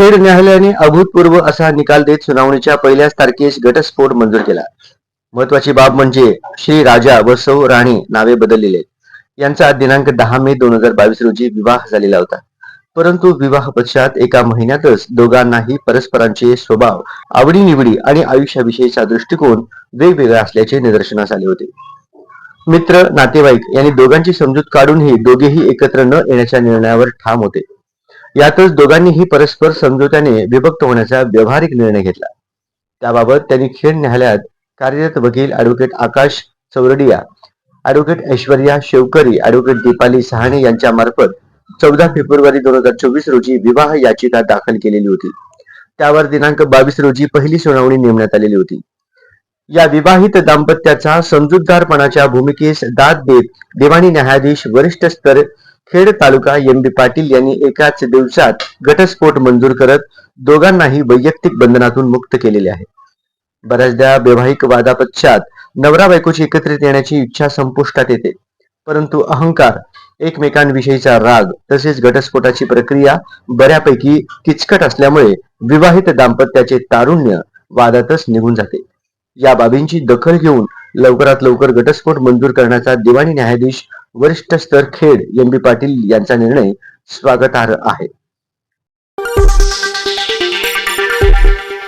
खेड न्यायालयाने अभूतपूर्व असा निकाल देत सुनावणीच्या पहिल्याच तारखेस घटस्फोट मंजूर केला. महत्वाची बाब म्हणजे श्री राजा व सौ राणी नावे बदललेले. यांचा दिनांक दहा मे दोन हजार बावीस रोजी विवाह झालेला होता. परंतु विवाह पश्चात एका महिन्यातच दोघांनाही परस्परांचे स्वभाव आवडीनिवडी आणि आयुष्याविषयीचा दृष्टिकोन वेगवेगळा असल्याचे निदर्शनास आले होते. मित्र नातेवाईक यांनी दोघांची समजूत काढूनही दोघेही एकत्र न येण्याच्या निर्णयावर ठाम होते. यातच दोघांनीही परस्पर समजोत्याने विभक्त होण्याचा व्यवहारिक निर्णय घेतला. त्याबाबत त्यांनी खेड न्यायालयात कार्यरत वकील advocate Akash Chordia advocate Aishwarya Shevkari advocate Dipali Sahane यांच्या मार्फत चौदा फेब्रुवारी दोन हजार चोवीस रोजी विवाह याचिका दाखल केलेली होती. त्यावर दिनांक बावीस रोजी पहिली सुनावणी नेमण्यात आलेली होती. या विवाहित दाम्पत्याचा समजूतदारपणाच्या भूमिकेस दाद देत दिवाणी न्यायाधीश वरिष्ठ स्तर खेड तालुका एम बी पाटील यांनी एकाच दिवसात घटस्फोट मंजूर करत दोघांनाही वैयक्तिक बंधनातून मुक्त केलेले आहे. बऱ्याचदा वैवाहिक वादापश्चात नवरा बायकोची एकत्रित येण्याची इच्छा संपुष्टात येते. परंतु अहंकार एकमेकांविषयीचा राग तसेच घटस्फोटाची प्रक्रिया बऱ्यापैकी किचकट असल्यामुळे विवाहित दाम्पत्याचे तारुण्य वादातच निघून जाते. या बाबींची दखल घेऊन लवकरात लवकर घटस्फोट मंजूर करण्याचा दिवाणी न्यायाधीश वरिष्ठ स्तर खेड एम बी पाटील यांचा निर्णय स्वागतार्ह आहे.